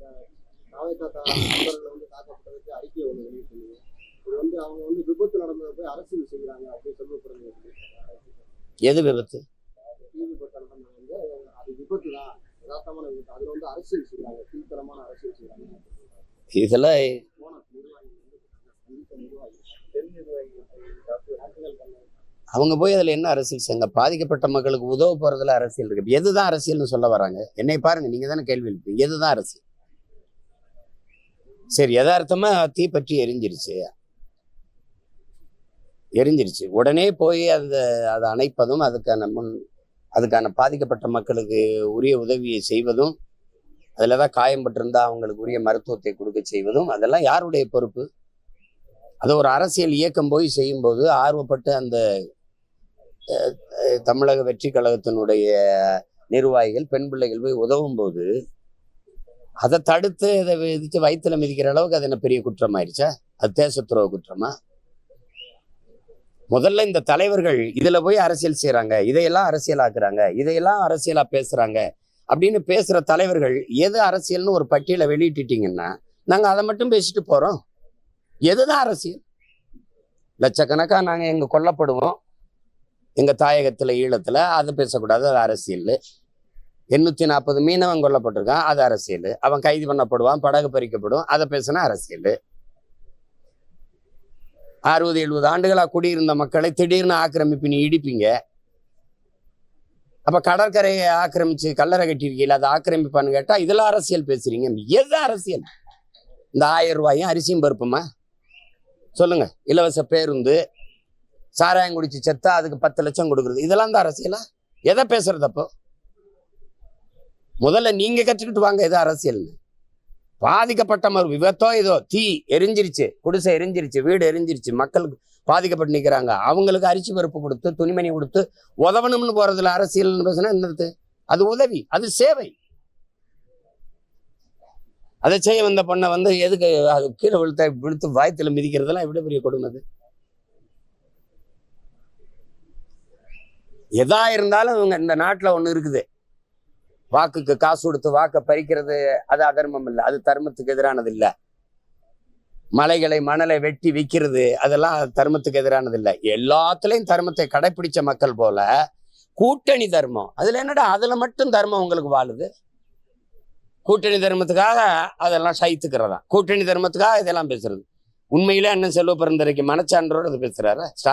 தா- நண்பர்கள் வந்து தாக்கப்பட்டதுக்கு அறிக்கை ஒன்று வெளியிட்டிருந்தீங்க இது வந்து அவங்க வந்து விபத்து நடந்ததை போய் அரசியல் செய்கிறாங்க அப்படின்னு சொல்லப்படுறது எது விபத்து? நடந்தது வந்து அது விபத்து தான் யதார்த்தமான விபத்து. அதுல வந்து அரசியல் செய்கிறாங்க. கீழ்த்தரமான அரசியல் செய்கிறாங்க. இதெல்லாம் அவங்க போய் அதில் என்ன அரசியல் செய்யுங்க பாதிக்கப்பட்ட மக்களுக்கு உதவ போறதுல அரசியல் இருக்கு. எதுதான் அரசியல்னு சொல்ல வராங்க? என்னை பாருங்க நீங்க தானே கேள்வி எழுப்பீங்க எதுதான் அரசியல்? சரி யதார்த்தமா பற்றி எரிஞ்சிருச்சு. எரிஞ்சிருச்சு. உடனே போய் அந்த அதை அணைப்பதும் அதுக்கான முன் அதுக்கான பாதிக்கப்பட்ட மக்களுக்கு உரிய உதவியை செய்வதும் அதில் தான் காயம்பட்டிருந்தா அவங்களுக்கு உரிய மருத்துவத்தை கொடுக்க செய்வதும் அதெல்லாம் யாருடைய பொறுப்பு? அது ஒரு அரசியல் இயக்கம் போய் செய்யும்போது ஆர்வப்பட்டு அந்த தமிழக வெற்றி கழகத்தினுடைய நிர்வாகிகள் பெண் பிள்ளைகள் போய் உதவும் போது அதை தடுத்து இதை விதித்து வயிற்றில் மிதிக்கிற அளவுக்கு அது என்ன பெரிய குற்றம் ஆயிடுச்சா அது தேச குற்றமா? முதல்ல இந்த தலைவர்கள் இதுல போய் அரசியல் செய்கிறாங்க இதையெல்லாம் அரசியலாக்குறாங்க இதையெல்லாம் அரசியலா பேசுறாங்க அப்படின்னு பேசுற தலைவர்கள் எது அரசியல்னு ஒரு பட்டியலை வெளியிட்டுட்டீங்கன்னா நாங்க அதை மட்டும் பேசிட்டு போறோம். எதுதான் அரசியல்? லட்சக்கணக்கா நாங்க எங்க கொல்லப்படுவோம். எங்க தாயகத்துல ஈழத்துல அதை பேசக்கூடாது அது அரசியல் எண்ணூத்தி நாற்பது மீனவன் கொல்லப்பட்டிருக்கான் அது அரசியல். அவன் கைது பண்ணப்படுவான் படகு பறிக்கப்படும் அதை பேசினா அரசியல். அறுபது எழுபது ஆண்டுகளாக குடியிருந்த மக்களை திடீர்னு ஆக்கிரமிப்பு நீ இடிப்பீங்க. அப்ப கடற்கரையை ஆக்கிரமிச்சு கல்லறை கட்டியிருக்கீங்களா அதை ஆக்கிரமிப்பான்னு கேட்டா இதெல்லாம் அரசியல் பேசுறீங்க. எது அரசியல்? இந்த ஆயிரம் ரூபாயும் அரிசியும் பருப்புமா? சொல்லுங்க. இலவச பேருந்து சாராயம் குடிச்சு செத்தா அதுக்கு பத்து லட்சம் கொடுக்குறது இதெல்லாம் தான் அரசியலா? எதை பேசுறது அப்போ? முதல்ல நீங்க கற்றுக்கிட்டு வாங்க எது அரசியல்னு. பாதிக்கப்பட்ட மறு விபத்தோ ஏதோ தீ எரிஞ்சிருச்சு குடிசை எரிஞ்சிருச்சு வீடு எரிஞ்சிருச்சு மக்களுக்கு பாதிக்கப்பட்டு நிற்கிறாங்க அவங்களுக்கு அரிசி பருப்பு கொடுத்து துணிமணி கொடுத்து உதவணும்னு போறதுல அரசியல்னு பேசுனா என்னது? அது உதவி அது சேவை. அதை செய்ய வந்த பொண்ணை வந்து எதுக்கு அது கீழே விழுத்த விழுத்து வாயத்தில் மிதிக்கிறதெல்லாம் எவ்வளவு பெரிய கொடுமை எதா இருந்தாலும் இவங்க இந்த நாட்டில் ஒன்று இருக்குது. வாக்குக்கு காசு கொடுத்து வாக்கை பறிக்கிறது அது அதர்மம் இல்லை. அது தர்மத்துக்கு எதிரானது இல்லை. மலைகளை மணலை வெட்டி விற்கிறது அதெல்லாம் தர்மத்துக்கு எதிரானது இல்லை. எல்லாத்துலயும் தர்மத்தை கடைபிடிச்ச மக்கள் போல கூட்டணி தர்மம். அதுல என்னடா அதுல மட்டும் தர்மம் உங்களுக்கு வாழுது? கூட்டணி தர்மத்துக்காக அதெல்லாம் சைத்துக்கிறதா கூட்டணி தர்மத்துக்காக இதெல்லாம் பேசுறது. உண்மையில அண்ணன் செல்வ பிறந்தரைக்கு மனச்சான்றோடு அது